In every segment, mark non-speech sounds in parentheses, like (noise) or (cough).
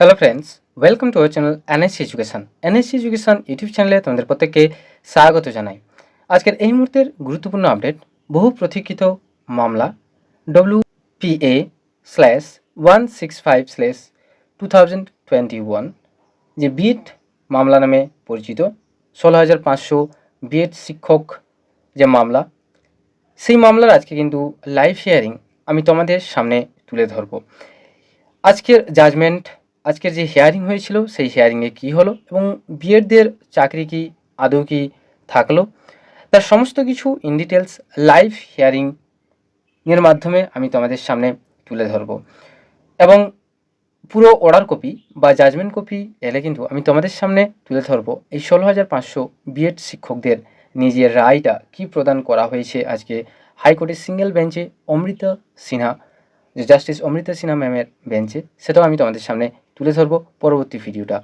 Hello friends welcome to our channel NSC education NSC education YouTube চ্যানেলে তোমাদের প্রত্যেককে স্বাগত জানাই। আজকের এই মুহূর্তের গুরুত্বপূর্ণ আপডেট বহু প্রতীক্ষিত মামলা W PA slash one six five slash two thousand twenty one যে বিএড মামলা নামে পরিচিত। ষোলো হাজার পাঁচশো বিএড শিক্ষক যে মামলা, সেই মামলার আজকে কিন্তু লাইভ হিয়ারিং আমি তোমাদের সামনে তুলে ধরবো। আজকের জাজমেন্ট আজকের যে হিয়ারিং হয়েছিল, সেই হিয়ারিংয়ে কী হলো এবং বিএডদের চাকরি কি, আদৌ কি থাকল? তার সমস্ত কিছু ইন ডিটেলস লাইভ হিয়ারিং এর মাধ্যমে আমি তোমাদের সামনে তুলে ধরবো। এবং পুরো অর্ডার কপি বা জাজমেন্ট কপি এলে কিন্তু আমি তোমাদের সামনে তুলে ধরবো এই ষোলো হাজার পাঁচশো বিএড শিক্ষকদের নিজের রায়টা কি প্রদান করা হয়েছে আজকে হাইকোর্টের সিঙ্গেল বেঞ্চে অমৃতা সিনহা জাস্টিস অমৃতা সিনহা ম্যামের বেঞ্চে সেটাও আমি তোমাদের সামনে তুলে ধরবো পরবর্তী ভিডিওটা।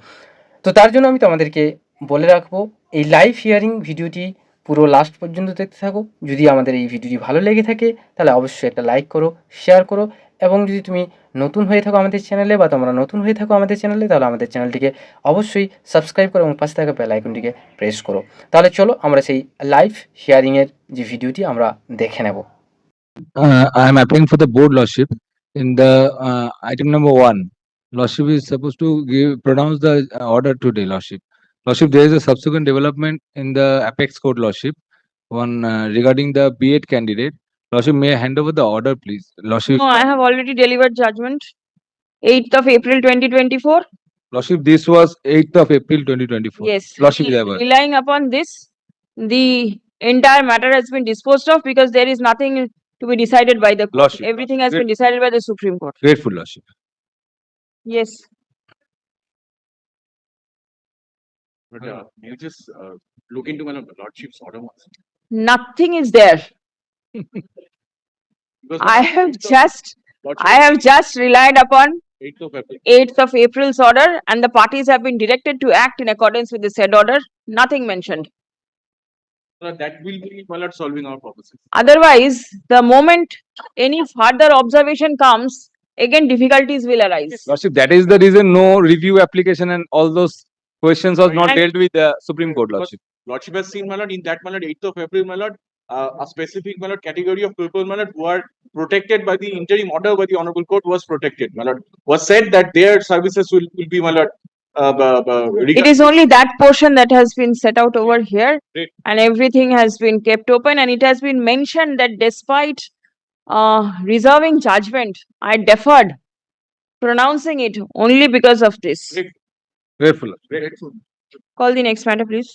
তো তার জন্য আমি তোমাদেরকে বলে রাখব এই লাইভ হিয়ারিং ভিডিওটি পুরো লাস্ট পর্যন্ত দেখতে থাকো। যদি আমাদের এই ভিডিওটি ভালো লেগে থাকে তাহলে অবশ্যই একটা লাইক করো শেয়ার করো এবং যদি তুমি নতুন হয়ে থাকো আমাদের চ্যানেলে বা তোমরা নতুন হয়ে থাকো আমাদের চ্যানেলে তাহলে আমাদের চ্যানেলটিকে অবশ্যই সাবস্ক্রাইব করো এবং পাশে থাকা বেল আইকনটিকে প্রেস করো। তাহলে চলো আমরা সেই লাইভ হিয়ারিংয়ের যে ভিডিওটি আমরা দেখে নেব। I applying for the board lordship. In the uh, item number one, lordship is supposed to give pronounce the uh, order today, lordship. Lordship, there is a subsequent development in the apex court lordship. One uh, regarding the B8 candidate. Lordship, may I hand over the order, please? Lordship, No, I have already delivered judgment. Eighth of April twenty twenty-four. lordship, this was eighth of April, twenty twenty-four. Yes. Lordship, re-. Relying upon this, the entire matter has been disposed of because there is nothing to be decided by the court. Lordship, Everything has been decided by the Supreme Court. Grateful, lordship. Yes. But uh, you just uh, look into one of my lordship's order once. Nothing is there. (laughs) Because I have just, I have just relied upon eighth of April. eighth of April's order and the parties have been directed to act in accordance with the said order. Nothing mentioned. Uh, That will be my lord solving our purposes. Otherwise, the moment any further observation comes, again difficulties will arise. Lordship, that is the reason no review application and all those questions was not And- dealt with the Supreme Court, Because lordship. Lordship has seen my lord in that my lord eighth of April my lord. Uh, a specific my lord category of people my lord who are protected by the interim order by the honorable court was protected my lord. Was said that their services will will be my lord. Uh, bu- bu- It regard- is only that portion that has been set out over here Great. and everything has been kept open and it has been mentioned that despite uh, reserving judgment, I deferred pronouncing it only because of this. Great. Grateful. lordship. Grateful. Call the next matter, please.